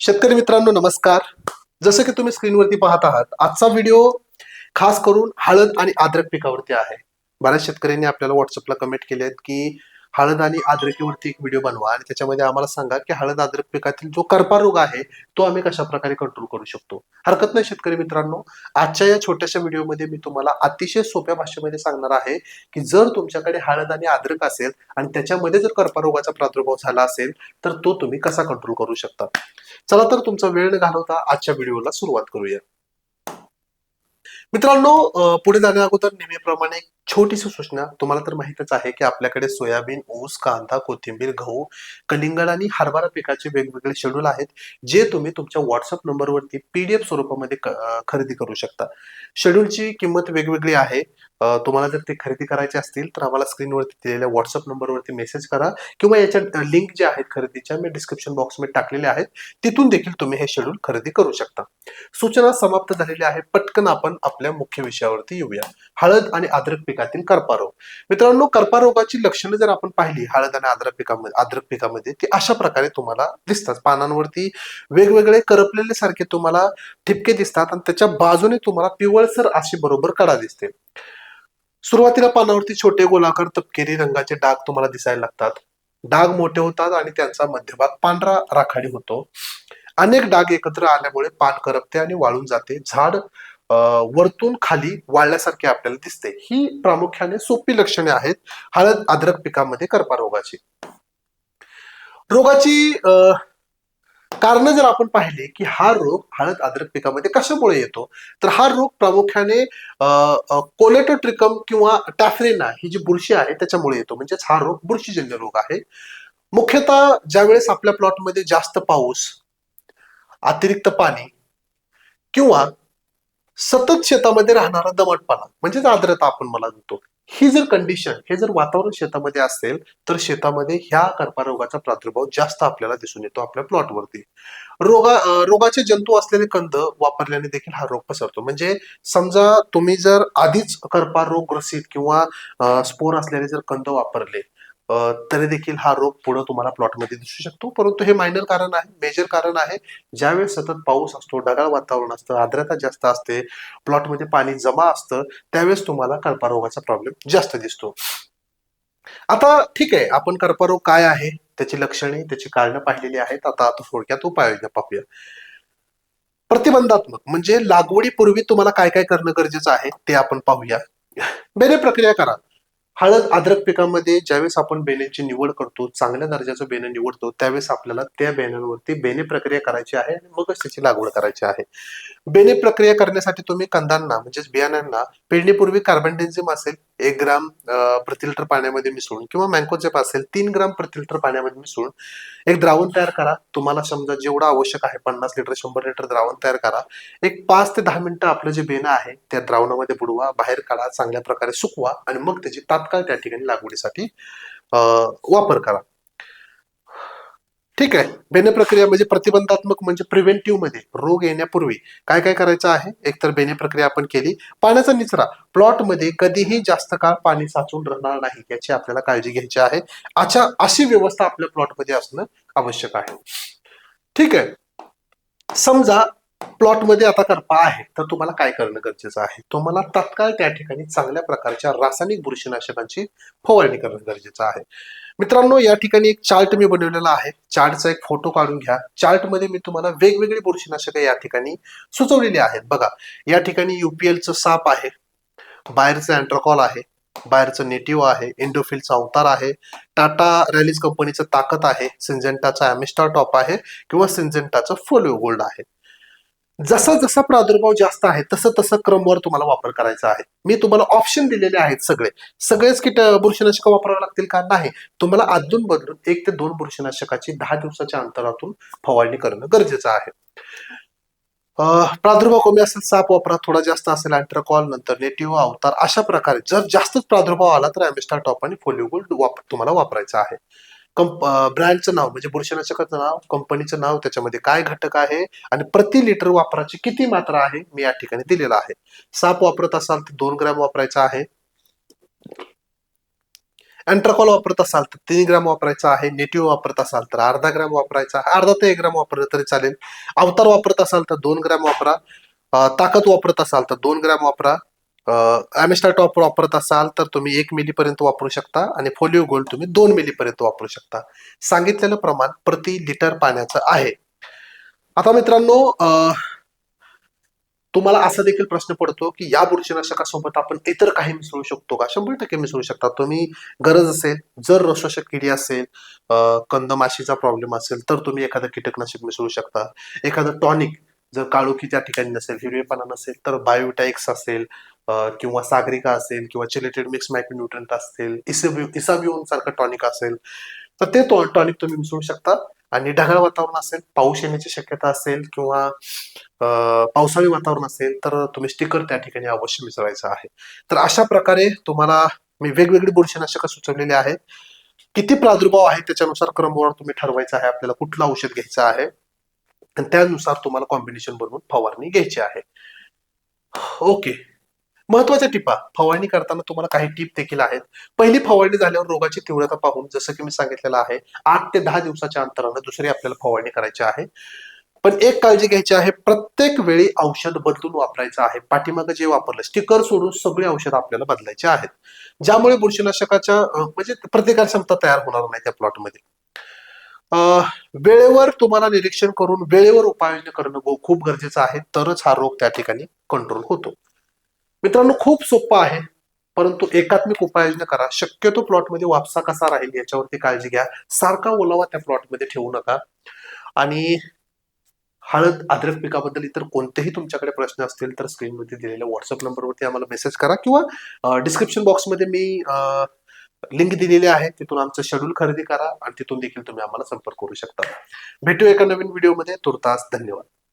शेतकरी मित्रांनो नमस्कार. जसं की तुम्ही स्क्रीनवरती पाहत आहात आजचा व्हिडिओ खास करून हळद आणि अद्रक पिकावरती आहे. बऱ्याच शेतकऱ्यांनी आपल्याला व्हॉट्सअपला कमेंट केले आहेत की हळद आणि अद्रकीवरती एक व्हिडिओ बनवा आणि त्याच्यामध्ये आम्हाला सांगा की हळद अद्रक पिकातील जो करपा रोग आहे तो आम्ही कशा प्रकारे कंट्रोल करू शकतो? हरकत नाही शेतकरी मित्रांनो. आजच्या या छोट्याशा व्हिडिओमध्ये मी तुम्हाला अतिशय सोप्या भाषेमध्ये सांगणार आहे की जर तुमच्याकडे हळद आणि अद्रक असेल आणि त्याच्यामध्ये जर कर्करोगाचा प्रादुर्भाव झाला असेल तर तो तुम्ही कसा कंट्रोल करू शकता? चला तर तुमचा वेळ न घालवता आजच्या व्हिडिओला सुरुवात करूया. मित्रांनो पुढे जाण्या अगोदर नेहमीप्रमाणे छोटीशी सूचना. तुम्हाला तर माहितच आहे की आपल्याकडे सोयाबीन ऊस कांदा कोथिंबीर गहू कलिंगड आणि हरभरा पिकाचे वेगवेगळे शेड्यूल आहेत जे तुम्ही तुमच्या व्हॉट्सअप नंबरवरती पीडीएफ स्वरूपामध्ये खरेदी करू शकता. शेड्यूलची किंमत वेगवेगळी आहे. तुम्हाला जर ते खरेदी करायचे असतील तर आम्हाला स्क्रीनवरती दिलेल्या व्हॉट्सअप नंबरवरती मेसेज करा किंवा याच्या लिंक जे आहेत खरेदीच्या मी डिस्क्रिप्शन बॉक्समध्ये टाकलेल्या आहेत. तिथून देखील तुम्ही हे शेड्यूल खरेदी करू शकता. सूचना समाप्त झालेल्या आहे. पटकन आपण आपल्या मुख्य विषयावरती येऊया. हळद आणि आद्रक पिकातील कर्पारोग. मित्रांनो कर्पारोगाची लक्षणं जर आपण पाहिली हळद आणि आद्रक पिकामध्ये आद्रक पिकामध्ये ती अशा प्रकारे तुम्हाला दिसतात. पानांवरती वेगवेगळे करपलेले सारखे तुम्हाला ठिपके दिसतात आणि त्याच्या बाजूने तुम्हाला पिवळसर अशी बरोबर कडा दिसते. सुरुवातीला पानावरती छोटे गोलाकार तपकिरी रंगाचे डाग तुम्हाला दिसायला लागतात. डाग मोठे होतात आणि त्यांचा मध्यभाग पांढरा राखाडी होतो. अनेक डाग एकत्र आल्यामुळे पान करपते आणि वाळून जाते. झाड वरतून खाली वाळल्यासारखे आपल्याला दिसते. ही प्रामुख्याने सोपी लक्षणे आहेत. हळद अद्रक पिकामध्ये कर्पारोगाची रोगाची कारण जर आपण पाहिले की हा रोग हळद अद्रक पिकामध्ये कशामुळे येतो? तर हा रोग प्रामुख्याने कोलेटोट्रिकम किंवा टॅफ्रेना ही जी बुरशी आहे त्याच्यामुळे येतो. म्हणजेच हा रोग बुरशीजन्य रोग आहे. मुख्यतः ज्यावेळेस आपल्या प्लॉटमध्ये जास्त पाऊस अतिरिक्त पाणी किंवा सतत शेतामध्ये राहणारा दमटपणा म्हणजेच आर्द्रता आपण मला म्हणतो ही जर कंडिशन हे जर वातावरण शेतामध्ये असेल तर शेतामध्ये ह्या कर्करोगाचा प्रादुर्भाव जास्त आपल्याला दिसून येतो आपल्या प्लॉटवरती रोगा रोगाचे जंतू असलेले कंद वापरल्याने देखील हा रोग पसरतो. म्हणजे समजा तुम्ही जर आधीच कर्पारोग ग्रसित किंवा स्पोर असलेले जर कंद वापरले तरी देखील हा रोग पुढे तुम्हाला प्लॉटमध्ये दिसू शकतो. परंतु हे मायनर कारण आहे मेजर कारण आहे. ज्यावेळेस सतत पाऊस असतो ढगाळ वातावरण असतं आर्द्रता जास्त असते प्लॉटमध्ये पाणी जमा असतं त्यावेळेस तुम्हाला कर्परोगाचा प्रॉब्लेम जास्त दिसतो. आता ठीक आहे आपण कर्पारोग काय आहे त्याची लक्षणे त्याची कारणं पाहिलेली आहेत. आता आता थोडक्यात उपाययोजना पाहूया. प्रतिबंधात्मक म्हणजे लागवडीपूर्वी तुम्हाला काय काय करणं गरजेचं आहे ते आपण पाहूया. बेरे प्रक्रिया करा. हळद अद्रक पिकामध्ये ज्यावेळेस आपण बेण्याची निवड करतो चांगल्या दर्जाचं बेणं निवडतो त्यावेळेस आपल्याला त्या बेण्यांवरती बेणे प्रक्रिया करायची आहे आणि मगच त्याची लागवड करायची आहे. बेने प्रक्रिया करण्यासाठी तुम्ही कंदांना म्हणजेच बियाण्यांना पेरणीपूर्वी कार्बन डेन्झिम असेल एक ग्राम प्रति लिटर पाण्यामध्ये मिसळून किंवा मँकोजेप असेल तीन ग्राम प्रति लिटर पाण्यामध्ये मिसळून एक द्रावण तयार करा. तुम्हाला समजा जेवढं आवश्यक आहे पन्नास लिटर शंभर लिटर द्रावण तयार करा. एक पाच ते दहा मिनिटं आपलं जे बेणं आहे त्या द्रावणामध्ये बुडवा बाहेर काढा चांगल्या प्रकारे सुकवा आणि मग त्याची तात्काळ त्या ठिकाणी लागवडीसाठी वापर करा. ठीक आहे. बेने प्रक्रिया म्हणजे प्रतिबंधात्मक म्हणजे प्रिव्हेंटिव्हमध्ये रोग येण्यापूर्वी काय काय करायचं आहे? एकतर बेने प्रक्रिया आपण केली. पाण्याचा निचरा. प्लॉटमध्ये कधीही जास्त काळ पाणी साचून राहणार नाही याची आपल्याला काळजी घ्यायची आहे. अशा अशी व्यवस्था आपल्या प्लॉटमध्ये असणं आवश्यक आहे. ठीक आहे. समजा प्लॉटमध्ये आता करपा आहे तर तुम्हाला काय करणं गरजेचं आहे? तुम्हाला तत्काळ त्या ठिकाणी चांगल्या प्रकारच्या रासायनिक बुरशीनाशकांची फवारणी करणं गरजेचं आहे. मित्रांनो या ठिकाणी एक चार्ट मी बनवलेला आहे. चार्टचा एक फोटो काढून घ्या. चार्टमध्ये मी तुम्हाला वेगवेगळी बुरशीनाशके या ठिकाणी सुचवलेली आहेत. बघा या ठिकाणी युपीएलचं साप आहे बाहेरचं अँट्रोकॉल आहे बाहेरचं नेटिव्ह आहे इंडोफिलचा अवतार आहे टाटा रॅलीज कंपनीचं ताकद आहे सिंजेंटाचा ॲमिस्टार टॉप आहे किंवा सिंजेंटाचं फोलिओ गोल्ड आहे. जसा जसा प्रादुर्भाव जास्त आहे तसं तसं क्रमवर तुम्हाला वापर करायचा आहे. मी तुम्हाला ऑप्शन दिलेले आहेत सगळे. सगळेच किट बुरशीनाशक वापरावे लागतील का? नाही. तुम्हाला आदून बदलून एक ते दोन बुरशीनाशकाची दहा दिवसाच्या अंतरातून फवारणी करणं गरजेचं आहे. प्रादुर्भाव कमी असेल साप वापरा. थोडा जास्त असेल अँट्रकॉल नंतर नेटिव्ह अवतार अशा प्रकारे जर जास्तच प्रादुर्भाव आला तर ॲमिस्टार टॉप आणि फोलिओ गोल्ड वापर तुम्हाला वापरायचं आहे. कंप ब्रँडचं नाव म्हणजे बुरशीनाशकाचं नाव कंपनीचं नाव त्याच्यामध्ये काय घटक आहे आणि प्रति लिटर वापराची किती मात्रा आहे मी या ठिकाणी दिलेला आहे. साप वापरत असाल तर दोन ग्रॅम वापरायचा आहे. अँट्राकॉल वापरत असाल तर तीन ग्राम वापरायचा आहे. नेटिव्ह वापरत असाल तर अर्धा ग्राम वापरायचा आहे. अर्धा ते एक ग्राम वापरलं तरी चालेल. अवतार वापरत असाल तर दोन ग्रॅम वापरा. ताकद वापरत असाल तर दोन ग्रॅम वापरा. ॲमेस्टा टॉप वापरत असाल तर तुम्ही एक मिली पर्यंत वापरू शकता आणि फोलिओ गोल्ड तुम्ही दोन मिली पर्यंत वापरू शकता. सांगितलेलं प्रमाण प्रति लिटर पाण्याचं आहे. आता मित्रांनो अं, तुम्हाला असा देखील प्रश्न पडतो की या बुरशीनाशकासोबत आपण इतर काही मिसळू शकतो का? शंभर टक्के मिसळू शकता. तुम्ही गरज असेल जर रसोषक किडी असेल कंदमाशीचा प्रॉब्लेम असेल तर तुम्ही एखादं कीटकनाशक मिसळू शकता. एखादं टॉनिक जर काळोखी त्या ठिकाणी नसेल हिरवेपणा नसेल तर बायोटॅक्स असेल किंवा सागरिका असेल किंवा चिलेटेड मिक्स मायक्रोन्युट्रंट असेल इसेब्यू इसाब्युन सारखं टॉनिक असेल तर ते टॉनिक तुम्ही मिसळू शकता. आणि ढगाळ वातावरण असेल पाऊस येण्याची शक्यता असेल किंवा पावसाळी वातावरण असेल तर तुम्ही स्टिकर त्या ठिकाणी अवश्य मिसळायचं आहे. तर अशा प्रकारे तुम्हाला मी वेगवेगळी बुरशीनाशकं सुचवलेली आहेत. किती प्रादुर्भाव आहे त्याच्यानुसार क्रमवार तुम्ही ठरवायचं आहे आपल्याला कुठलं औषध घ्यायचं आहे आणि त्यानुसार तुम्हाला कॉम्बिनेशन बनवून फवारणी घ्यायची आहे. ओके. महत्त्वाच्या टिपा. फवारणी करताना तुम्हाला काही टीप देखील आहेत. पहिली फवारणी झाल्यावर रोगाची तीव्रता पाहून जसं की मी सांगितलेलं आहे आठ ते दहा दिवसाच्या अंतरानं दुसरी आपल्याला फवारणी करायची आहे. पण एक काळजी घ्यायची आहे प्रत्येक वेळी औषध बदलून वापरायचं आहे. पाठीमागं जे वापरलं स्टिकर सोडून सगळे औषध आपल्याला बदलायचे आहेत. ज्यामुळे बुरशीनाशकाच्या म्हणजे प्रतिकार क्षमता तयार होणार नाही त्या प्लॉटमध्ये. वेळेवर तुम्हाला निरीक्षण करून वेळेवर उपाययोजना करणं खूप गरजेचं आहे. तरच हा रोग त्या ठिकाणी कंट्रोल होतो. मित्रांनो खूप सोपं आहे. परंतु एकात्मिक उपाययोजना करा. शक्यतो प्लॉटमध्ये वापसा कसा राहील याच्यावरती काळजी घ्या. सारखा ओलावा त्या प्लॉटमध्ये ठेवू नका. आणि हळद अद्रक पिकाबद्दल इतर कोणतेही तुमच्याकडे प्रश्न असतील तर स्क्रीनवरती दिलेल्या व्हॉट्सअप नंबरवरती आम्हाला मेसेज करा किंवा डिस्क्रिप्शन बॉक्समध्ये मी लिंक दिलेली आहे. तिथून आमचं शेड्यूल खरेदी करा आणि तिथून देखील तुम्ही आम्हाला संपर्क करू शकता. भेटू एका नवीन व्हिडिओमध्ये तुर्तास धन्यवाद.